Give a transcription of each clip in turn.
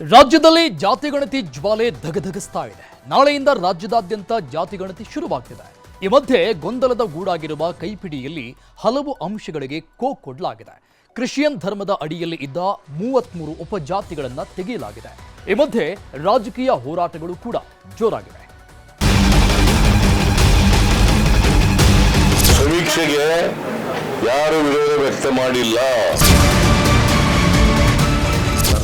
ರಾಜ್ಯದಲ್ಲಿ ಜಾತಿ ಗಣತಿ ಜ್ವಾಲೆ ಧಗಧಗಿಸ್ತಾ ಇದೆ. ನಾಳೆಯಿಂದ ರಾಜ್ಯದಾದ್ಯಂತ ಜಾತಿ ಗಣತಿ ಶುರುವಾಗ್ತಿದೆ. ಈ ಮಧ್ಯೆ ಗೊಂದಲದ ಗೂಡಾಗಿರುವ ಕೈಪಿಡಿಯಲ್ಲಿ ಹಲವು ಅಂಶಗಳಿಗೆ ಕೋ ಕೊಡಲಾಗಿದೆ ಕ್ರಿಶ್ಚಿಯನ್ ಧರ್ಮದ ಅಡಿಯಲ್ಲಿ ಇದ್ದ ಮೂವತ್ಮೂರು ಉಪಜಾತಿಗಳನ್ನು ತೆಗೆಯಲಾಗಿದೆ. ಈ ಮಧ್ಯೆ ರಾಜಕೀಯ ಹೋರಾಟಗಳು ಕೂಡ ಜೋರಾಗಿವೆ. ಸಮೀಕ್ಷೆಗೆ ಯಾರು ವಿರೋಧ ವ್ಯಕ್ತ ಮಾಡಿಲ್ಲ.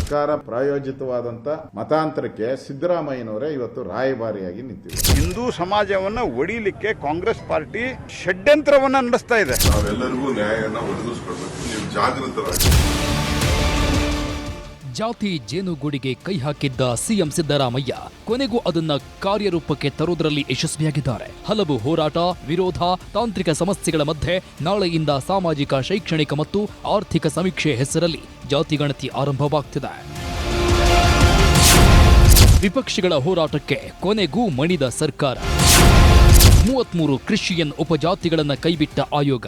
ಸರ್ಕಾರ ಪ್ರಾಯೋಜಿತವಾದಂತ ಮತಾಂತರಕ್ಕೆ ಸಿದ್ದರಾಮಯ್ಯನವರೇ ಇವತ್ತು ರಾಯಭಾರಿಯಾಗಿ ನಿಂತಿದ್ದಾರೆ. ಹಿಂದೂ ಸಮಾಜವನ್ನ ಒಡಿಲಿಕ್ಕೆ ಕಾಂಗ್ರೆಸ್ ಪಾರ್ಟಿ ಷಡ್ಯಂತ್ರವನ್ನ ನಡೆಸ್ತಾ ಇದೆ. ನಾವೆಲ್ಲರಿಗೂ ನ್ಯಾಯವನ್ನು ಒದಗಿಸ್ಕೊಡ್ಬೇಕು ನೀವು ಜಾಗೃತರಾಗಿ. ಜಾತಿ ಜೇನುಗೂಡಿಗೆ ಕೈ ಹಾಕಿದ್ದ ಸಿಎಂ ಸಿದ್ದರಾಮಯ್ಯ ಕೊನೆಗೂ ಅದನ್ನ ಕಾರ್ಯರೂಪಕ್ಕೆ ತರುವುದರಲ್ಲಿ ಯಶಸ್ವಿಯಾಗಿದ್ದಾರೆ. ಹಲವು ಹೋರಾಟ, ವಿರೋಧ, ತಾಂತ್ರಿಕ ಸಮಸ್ಯೆಗಳ ಮಧ್ಯೆ ನಾಳೆಯಿಂದ ಸಾಮಾಜಿಕ, ಶೈಕ್ಷಣಿಕ ಮತ್ತು ಆರ್ಥಿಕ ಸಮೀಕ್ಷೆ ಹೆಸರಲ್ಲಿ ಜಾತಿ ಗಣತಿ ಆರಂಭವಾಗ್ತಿದೆ. ವಿಪಕ್ಷಗಳ ಹೋರಾಟಕ್ಕೆ ಕೊನೆಗೂ ಮಣಿದ ಸರ್ಕಾರ. ಮೂವತ್ಮೂರು ಕ್ರಿಶ್ಚಿಯನ್ ಉಪಜಾತಿಗಳನ್ನು ಕೈಬಿಟ್ಟ ಆಯೋಗ.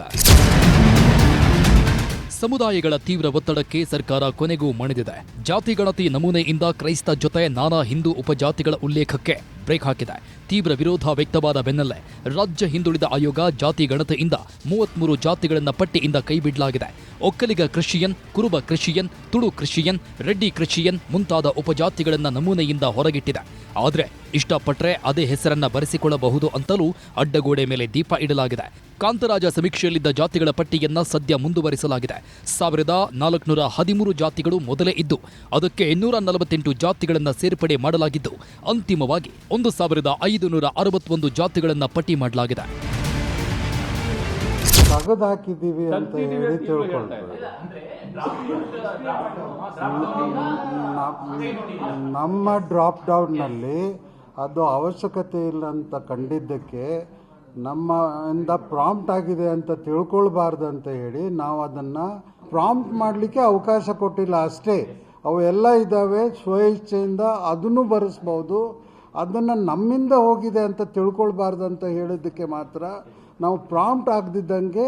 ಸಮುದಾಯಗಳ ತೀವ್ರ ಒತ್ತಡಕ್ಕೆ ಸರ್ಕಾರ ಕೊನೆಗೂ ಮಣಿದಿದೆ. ಜಾತಿ ಗಣತಿ ನಮೂನೆಯಿಂದ ಕ್ರೈಸ್ತ ಜೊತೆ ನಾನಾ ಹಿಂದೂ ಉಪಜಾತಿಗಳ ಉಲ್ಲೇಖಕ್ಕೆ ಬ್ರೇಕ್ ಹಾಕಿದೆ. ತೀವ್ರ ವಿರೋಧ ವ್ಯಕ್ತವಾದ ಬೆನ್ನಲ್ಲೇ ರಾಜ್ಯ ಹಿಂದುಳಿದ ಆಯೋಗ ಜಾತಿ ಗಣತಿಯಿಂದ ಮೂವತ್ಮೂರು ಜಾತಿಗಳನ್ನು ಪಟ್ಟಿಯಿಂದ ಕೈಬಿಡಲಾಗಿದೆ Vokkaliga Christian, Kuruba Christian, Tulu Christian, Reddy Christian ಮುಂತಾದ ಉಪಜಾತಿಗಳನ್ನು ನಮೂನೆಯಿಂದ ಹೊರಗಿಟ್ಟಿದೆ. ಆದರೆ ಇಷ್ಟಪಟ್ಟರೆ ಅದೇ ಹೆಸರನ್ನ ಬರೆಸಿಕೊಳ್ಳಬಹುದು ಅಂತಲೂ ಅಡ್ಡಗೋಡೆ ಮೇಲೆ ದೀಪ ಇಡಲಾಗಿದೆ. ಕಾಂತರಾಜ ಸಮೀಕ್ಷೆಯಲ್ಲಿದ್ದ ಜಾತಿಗಳ ಪಟ್ಟಿಯನ್ನ ಸದ್ಯ ಮುಂದುವರಿಸಲಾಗಿದೆ. ಸಾವಿರದ ನಾಲ್ಕುನೂರ ಹದಿಮೂರು ಜಾತಿಗಳು ಮೊದಲೇ ಇದ್ದು, ಅದಕ್ಕೆ ಇನ್ನೂರ ನಲವತ್ತೆಂಟು ಜಾತಿಗಳನ್ನು ಸೇರ್ಪಡೆ ಮಾಡಲಾಗಿದ್ದು, ಅಂತಿಮವಾಗಿ ಒಂದು ಸಾವಿರದ ಐದು ನೂರ ಅರವತ್ತೊಂದು ಜಾತಿಗಳನ್ನ ಪಟ್ಟಿ ಮಾಡಲಾಗಿದೆ. ತೆಗೆದು ಹಾಕಿದ್ದೀವಿ ಅಂತ ಹೇಳಿ ತಿಳ್ಕೊಳ್ತಾರೆ. ನಮ್ಮ- ನಮ್ಮ ಡ್ರಾಪ್ ಡೌನ್ನಲ್ಲಿ ಅದು ಅವಶ್ಯಕತೆ ಇಲ್ಲ ಅಂತ ಕಂಡಿದ್ದಕ್ಕೆ ನಮ್ಮ ಇಂದ ಪ್ರಾಂಪ್ಟ್ ಆಗಿದೆ ಅಂತ ತಿಳ್ಕೊಳ್ಬಾರ್ದು ಅಂತ ಹೇಳಿ ನಾವು ಅದನ್ನು ಪ್ರಾಂಪ್ಟ್ ಮಾಡಲಿಕ್ಕೆ ಅವಕಾಶ ಕೊಟ್ಟಿಲ್ಲ ಅಷ್ಟೇ. ಅವೆಲ್ಲ ಎಲ್ಲ ಇದ್ದಾವೆ ಸ್ವಇಚ್ಛೆಯಿಂದ ಅದನ್ನು ಬರೆಸ್ಬೋದು. ಅದನ್ನು ನಮ್ಮಿಂದ ಹೋಗಿದೆ ಅಂತ ತಿಳ್ಕೊಳ್ಬಾರ್ದು ಅಂತ ಹೇಳಿದ್ದಕ್ಕೆ ಮಾತ್ರ ನಾವು ಪ್ರಾಂಪ್ಟ್ ಆಗದಿದ್ದಂಗೆ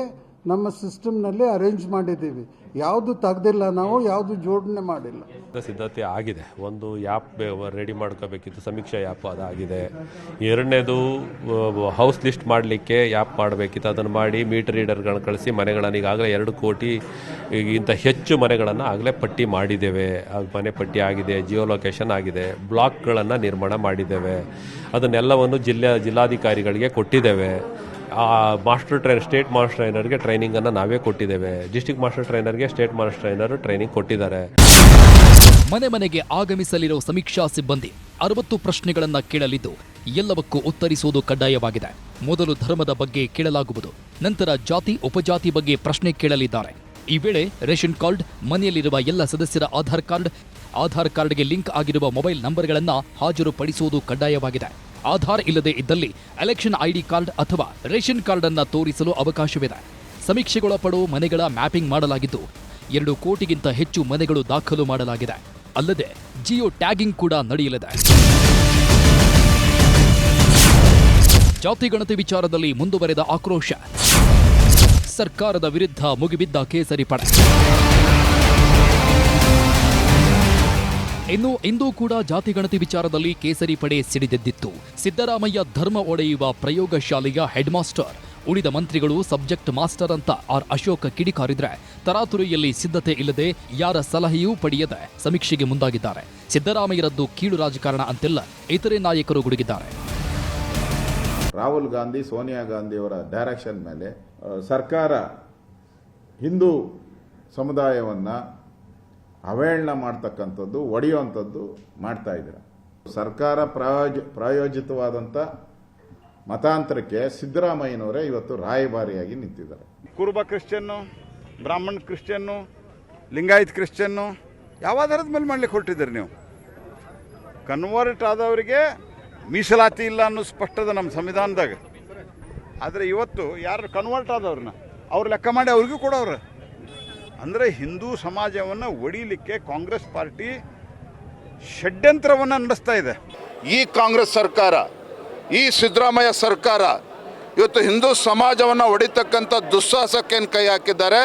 ನಮ್ಮ ಸಿಸ್ಟಮ್ನಲ್ಲಿ ಅರೇಂಜ್ ಮಾಡಿದ್ದೀವಿ. ಯಾವುದು ತೆಗ್ದಿಲ್ಲ ನಾವು, ಯಾವುದು ಜೋಡಣೆ ಮಾಡಿಲ್ಲ. ಸಿದ್ಧತೆ ಆಗಿದೆ. ಒಂದು ಆ್ಯಪ್ ರೆಡಿ ಮಾಡ್ಕೋಬೇಕಿತ್ತು, ಸಮೀಕ್ಷಾ ಆ್ಯಪ್ ಅದಾಗಿದೆ. ಎರಡನೇದು ಹೌಸ್ ಲಿಸ್ಟ್ ಮಾಡಲಿಕ್ಕೆ ಆ್ಯಪ್ ಮಾಡಬೇಕಿತ್ತು. ಅದನ್ನು ಮಾಡಿ ಮೀಟರ್ ರೀಡರ್ಗಳನ್ನ ಕಳಿಸಿ ಮನೆಗಳನ್ನು ಈಗಾಗಲೇ ಎರಡು ಕೋಟಿ ಇಂಥ ಹೆಚ್ಚು ಮನೆಗಳನ್ನು ಆಗಲೇ ಪಟ್ಟಿ ಮಾಡಿದ್ದೇವೆ. ಮನೆ ಪಟ್ಟಿ ಆಗಿದೆ ಜಿಯೋ ಲೊಕೇಶನ್ ಆಗಿದೆ ಬ್ಲಾಕ್ಗಳನ್ನು ನಿರ್ಮಾಣ ಮಾಡಿದ್ದೇವೆ. ಅದನ್ನೆಲ್ಲವನ್ನು ಜಿಲ್ಲೆ ಜಿಲ್ಲಾಧಿಕಾರಿಗಳಿಗೆ ಕೊಟ್ಟಿದ್ದೇವೆ. ಆ ಮಾಸ್ಟರ್ ಟ್ರೈನರ್ ಸ್ಟೇಟ್ ಮಾಸ್ಟರ್ ಟ್ರೈನರ್ಗೆ ಟ್ರೈನಿಂಗನ್ನು ನಾವೇ ಕೊಟ್ಟಿದ್ದೇವೆ. ಡಿಸ್ಟಿಕ್ ಮಾಸ್ಟರ್ ಟ್ರೈನರ್ಗೆ ಸ್ಟೇಟ್ ಮಾಸ್ಟರ್ ಟ್ರೈನರ್ ಟ್ರೈನಿಂಗ್ ಕೊಟ್ಟಿದ್ದಾರೆ. ಮನೆ ಮನೆಗೆ ಆಗಮಿಸಲಿರುವ ಸಮೀಕ್ಷಾ ಸಿಬ್ಬಂದಿ ಅರವತ್ತು ಪ್ರಶ್ನೆಗಳನ್ನ ಕೇಳಲಿದ್ದು ಎಲ್ಲವಕ್ಕೂ ಉತ್ತರಿಸುವುದು ಕಡ್ಡಾಯವಾಗಿದೆ. ಮೊದಲು ಧರ್ಮದ ಬಗ್ಗೆ ಕೇಳಲಾಗುವುದು, ನಂತರ ಜಾತಿ, ಉಪಜಾತಿ ಬಗ್ಗೆ ಪ್ರಶ್ನೆ ಕೇಳಲಿದ್ದಾರೆ. ಈ ವೇಳೆ ರೇಷನ್ ಕಾರ್ಡ್, ಮನೆಯಲ್ಲಿರುವ ಎಲ್ಲ ಸದಸ್ಯರ ಆಧಾರ್ ಕಾರ್ಡ್, ಆಧಾರ್ ಕಾರ್ಡ್ಗೆ ಲಿಂಕ್ ಆಗಿರುವ ಮೊಬೈಲ್ ನಂಬರ್ಗಳನ್ನು ಹಾಜರುಪಡಿಸುವುದು ಕಡ್ಡಾಯವಾಗಿದೆ. ಆಧಾರ್ ಇಲ್ಲದೆ ಇದ್ದಲ್ಲಿ ಎಲೆಕ್ಷನ್ ಐಡಿ ಕಾರ್ಡ್ ಅಥವಾ ರೇಷನ್ ಕಾರ್ಡ್ ಅನ್ನು ತೋರಿಸಲು ಅವಕಾಶವಿದೆ. ಸಮೀಕ್ಷೆಗೊಳಪಡುವ ಮನೆಗಳ ಮ್ಯಾಪಿಂಗ್ ಮಾಡಲಾಗಿದ್ದು, ಎರಡು ಕೋಟಿಗಿಂತ ಹೆಚ್ಚು ಮನೆಗಳು ದಾಖಲು ಮಾಡಲಾಗಿದೆ. ಅಲ್ಲದೆ ಜಿಯೋ ಟ್ಯಾಗಿಂಗ್ ಕೂಡ ನಡೆಯಲಿದೆ. ಜಾತಿ ಗಣತಿ ವಿಚಾರದಲ್ಲಿ ಮುಂದುವರೆದ ಆಕ್ರೋಶ. ಸರ್ಕಾರದ ವಿರುದ್ಧ ಮುಗಿಬಿದ್ದ ಕೇಸರಿ ಪಡೆ. ಇನ್ನು ಇಂದು ಕೂಡ ಜಾತಿ ಗಣತಿ ವಿಚಾರದಲ್ಲಿ ಕೇಸರಿ ಪಡೆ ಸಿಡಿದೆದ್ದಿತ್ತು. ಸಿದ್ದರಾಮಯ್ಯ ಧರ್ಮ ಒಡೆಯುವ ಪ್ರಯೋಗಶಾಲೆಯ ಹೆಡ್ ಮಾಸ್ಟರ್ ಉಳಿದ ಮಂತ್ರಿಗಳು ಸಬ್ಜೆಕ್ಟ್ ಮಾಸ್ಟರ್ ಅಂತ ಆರ್ ಅಶೋಕ್ ಕಿಡಿಕಾರಿದ್ರೆ, ತರಾತುರಿಯಲ್ಲಿ ಸಿದ್ಧತೆ ಇಲ್ಲದೆ ಯಾರ ಸಲಹೆಯೂ ಪಡೆಯದೆ ಸಮೀಕ್ಷೆಗೆ ಮುಂದಾಗಿದ್ದಾರೆ. ಸಿದ್ದರಾಮಯ್ಯರದ್ದು ಕೀಳು ರಾಜಕಾರಣ ಅಂತೆಲ್ಲ ಇತರೆ ನಾಯಕರು ಗುಡುಗಿದ್ದಾರೆ. ರಾಹುಲ್ ಗಾಂಧಿ, ಸೋನಿಯಾ ಗಾಂಧಿಯವರ ಡೈರೆಕ್ಷನ್ ಮೇಲೆ ಸರ್ಕಾರ ಹಿಂದೂ ಸಮುದಾಯವನ್ನ ಅವಹೇಳನ ಮಾಡ್ತಕ್ಕಂಥದ್ದು, ಒಡೆಯುವಂಥದ್ದು ಮಾಡ್ತಾ ಇದ್ದೀರ. ಸರ್ಕಾರ ಪ್ರಾಯೋಜ, ಪ್ರಾಯೋಜಿತವಾದಂಥ ಮತಾಂತರಕ್ಕೆ ಸಿದ್ದರಾಮಯ್ಯನವರೇ ಇವತ್ತು ರಾಯಭಾರಿಯಾಗಿ ನಿಂತಿದ್ದಾರೆ. ಕುರುಬ ಕ್ರಿಶ್ಚಿಯನ್ನು, ಬ್ರಾಹ್ಮಣ ಕ್ರಿಶ್ಚಿಯನ್ನು, ಲಿಂಗಾಯತ್ ಕ್ರಿಶ್ಚಿಯನ್ನು ಯಾವ ಆಧಾರದ ಮೇಲೆ ಮಾಡ್ಲಿಕ್ಕೆ ಹೊರಟಿದ್ದೀರಿ ನೀವು? ಕನ್ವರ್ಟ್ ಆದವರಿಗೆ ಮೀಸಲಾತಿ ಇಲ್ಲ ಅನ್ನೋ ಸ್ಪಷ್ಟದ ನಮ್ಮ ಸಂವಿಧಾನದಾಗ. ಆದರೆ ಇವತ್ತು ಯಾರು ಕನ್ವರ್ಟ್ ಆದವ್ರನ್ನ, ಅವ್ರು ಲೆಕ್ಕ ಮಾಡಿ ಅವ್ರಿಗೂ ಕೊಡೋರು. ಅಂದರೆ ಹಿಂದೂ ಸಮಾಜವನ್ನು ಒಡಿಲಿಕ್ಕೆ ಕಾಂಗ್ರೆಸ್ ಪಾರ್ಟಿ ಷಡ್ಯಂತ್ರವನ್ನು ನಡೆಸ್ತಾ ಇದೆ. ಈ ಕಾಂಗ್ರೆಸ್ ಸರ್ಕಾರ, ಈ ಸಿದ್ದರಾಮಯ್ಯ ಸರ್ಕಾರ ಇವತ್ತು ಹಿಂದೂ ಸಮಾಜವನ್ನು ಹೊಡಿತಕ್ಕಂಥ ದುಸ್ಸಾಹಸಕ್ಕೇನು ಕೈ ಹಾಕಿದ್ದಾರೆ.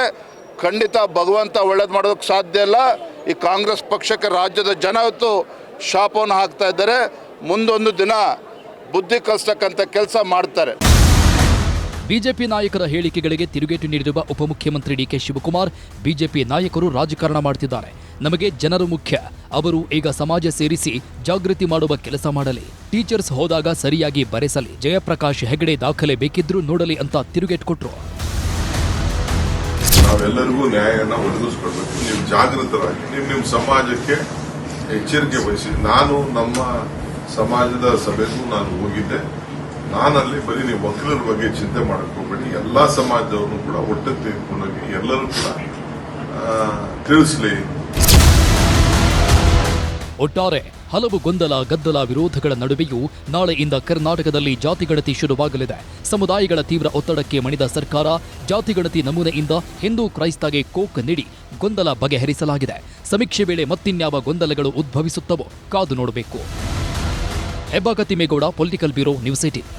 ಖಂಡಿತ ಭಗವಂತ ಒಳ್ಳೇದು ಮಾಡೋದಕ್ಕೆ ಸಾಧ್ಯ ಇಲ್ಲ. ಈ ಕಾಂಗ್ರೆಸ್ ಪಕ್ಷಕ್ಕೆ ರಾಜ್ಯದ ಜನ ಇವತ್ತು ಶಾಪವನ್ನು ಹಾಕ್ತಾ ಇದ್ದಾರೆ. ಮುಂದೊಂದು ದಿನ ಬುದ್ಧಿ ಕಲಿಸ್ತಕ್ಕಂಥ ಕೆಲಸ ಮಾಡ್ತಾರೆ. ಬಿಜೆಪಿ ನಾಯಕರ ಹೇಳಿಕೆಗಳಿಗೆ ತಿರುಗೇಟು ನೀಡಿರುವ ಉಪಮುಖ್ಯಮಂತ್ರಿ ಡಿಕೆ ಶಿವಕುಮಾರ್, ಬಿಜೆಪಿ ನಾಯಕರು ರಾಜಕಾರಣ ಮಾಡುತ್ತಿದ್ದಾರೆ ನಮಗೆ ಜನರು ಮುಖ್ಯ. ಅವರು ಈಗ ಸಮಾಜ ಸೇರಿಸಿ ಜಾಗೃತಿ ಮಾಡುವ ಕೆಲಸ ಮಾಡಲಿ. ಟೀಚರ್ಸ್ ಹೋದಾಗ ಸರಿಯಾಗಿ ಬರೆಸಲಿ. ಜಯಪ್ರಕಾಶ್ ಹೆಗಡೆ ದಾಖಲೆ ಬೇಕಿದ್ರು ನೋಡಲಿ ಅಂತ ತಿರುಗೇಟು ಕೊಟ್ಟರು ನಾವೆಲ್ಲರಿಗೂ ನ್ಯಾಯನ ಒದಗಿಸ್ಕೊಡ್ಬೇಕು ನೀವು ಜಾಗೃತರಾಗಿ, ನೀವು ನಿಮ್ಮ ಸಮಾಜಕ್ಕೆ ಎಚ್ಚರಿಕೆ ವಹಿಸಿ. ನಾನು ನಮ್ಮ ಸಮಾಜದ ಸಭೆಗೂ ನಾನು ಹೋಗಿದ್ದೆ. ನಾನಲ್ಲಿ ಬರೀ ನೀವು ವಕೀಲರ ಬಗ್ಗೆ ಚಿಂತೆ ಮಾಡಕ್ ಎಲ್ಲಾ ಸಮಾಜದವ್ರನ್ನು ಕೂಡ ಒಟ್ಟು ತೆಗೆದುಕೊಂಡೋಗಿ ಎಲ್ಲರೂ ಕೂಡ ತಿಳಿಸಲಿ. ಒಟ್ಟಾರೆ, ಹಲವು ಗೊಂದಲ, ಗದ್ದಲ ವಿರೋಧಗಳ ನಡುವೆಯೂ ನಾಳೆಯಿಂದ ಕರ್ನಾಟಕದಲ್ಲಿ ಜಾತಿಗಣತಿ ಶುರುವಾಗಲಿದೆ. ಸಮುದಾಯಗಳ ತೀವ್ರ ಒತ್ತಡಕ್ಕೆ ಮಣಿದ ಸರ್ಕಾರ ಜಾತಿಗಣತಿ ನಮೂನೆಯಿಂದ ಹಿಂದೂ ಕ್ರೈಸ್ತಗೆ ಕೋಕ್ ನೀಡಿ ಗೊಂದಲ ಬಗೆಹರಿಸಲಾಗಿದೆ. ಸಮೀಕ್ಷೆ ವೇಳೆ ಮತ್ತಿನ್ಯಾವ ಗೊಂದಲಗಳು ಉದ್ಭವಿಸುತ್ತವೋ ಕಾದು ನೋಡಬೇಕು. ಹೆಬ್ಬಾಗತಿಮೇಗೌಡ ಪೊಲಿಟಿಕಲ್ ಬ್ಯೂರೋ ನ್ಯೂಸ್ ಏಟೀನ್